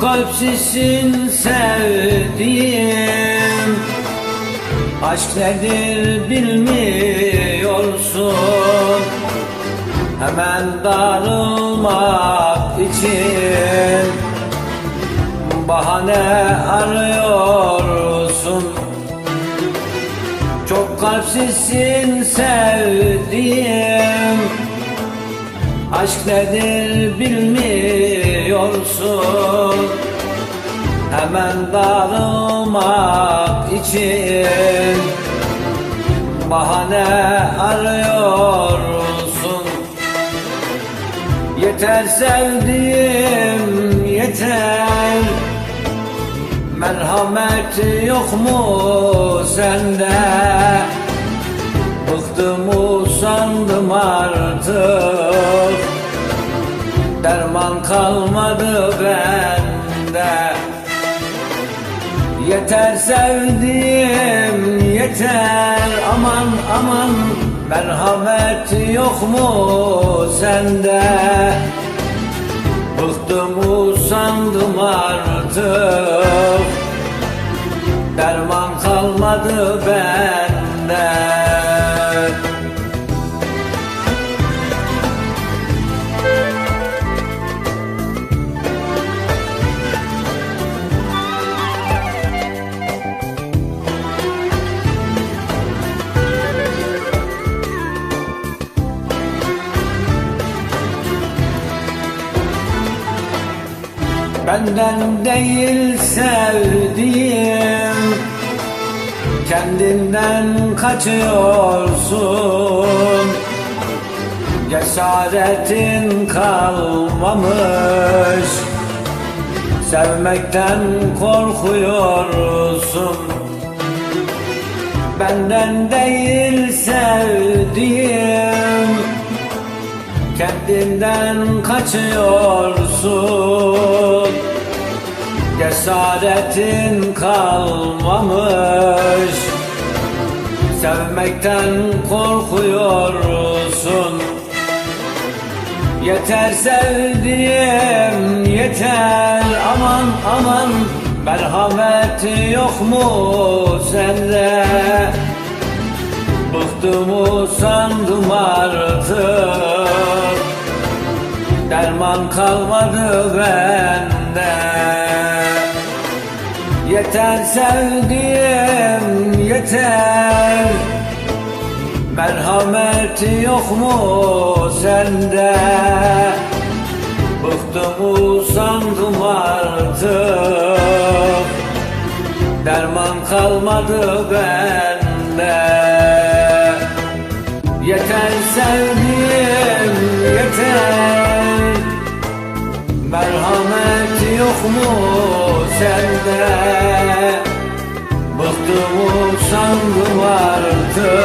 kalpsizsin sevdiğim. Aşk nedir bilmiyorsun. Hemen darılmak için Bahane arıyorsun. Çok kalpsizsin sevdiğim Aşk nedir bilmiyorsun. Hemen darılmak için Bahane arıyorsun. Yeter sevdiğim yeter. Merhamet yok mu sende Yeter sevdiğim yeter. Aman aman Merhamet yok mu sende? Bıktım usandım artık. Derman kalmadı bende Benden değil sevdiğim. Kendinden kaçıyorsun. Cesaretin kalmamış. Sevmekten korkuyorsun. Benden değil sevdiğim Kendinden kaçıyorsun. Cesaretin kalmamış. Sevmekten korkuyorsun. Yeter sevdiğim yeter. Aman aman. Merhamet yok mu sende Bıktım usandım artık. Derman kalmadı bende. Yeter sevdiğim yeter. Merhamet yok mu sende? Bıktım usandım artık. Derman kalmadı bende sevdiğim yeter. Merhamet yok mu sende? Bıktım usandım artık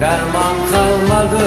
Derman kalmadı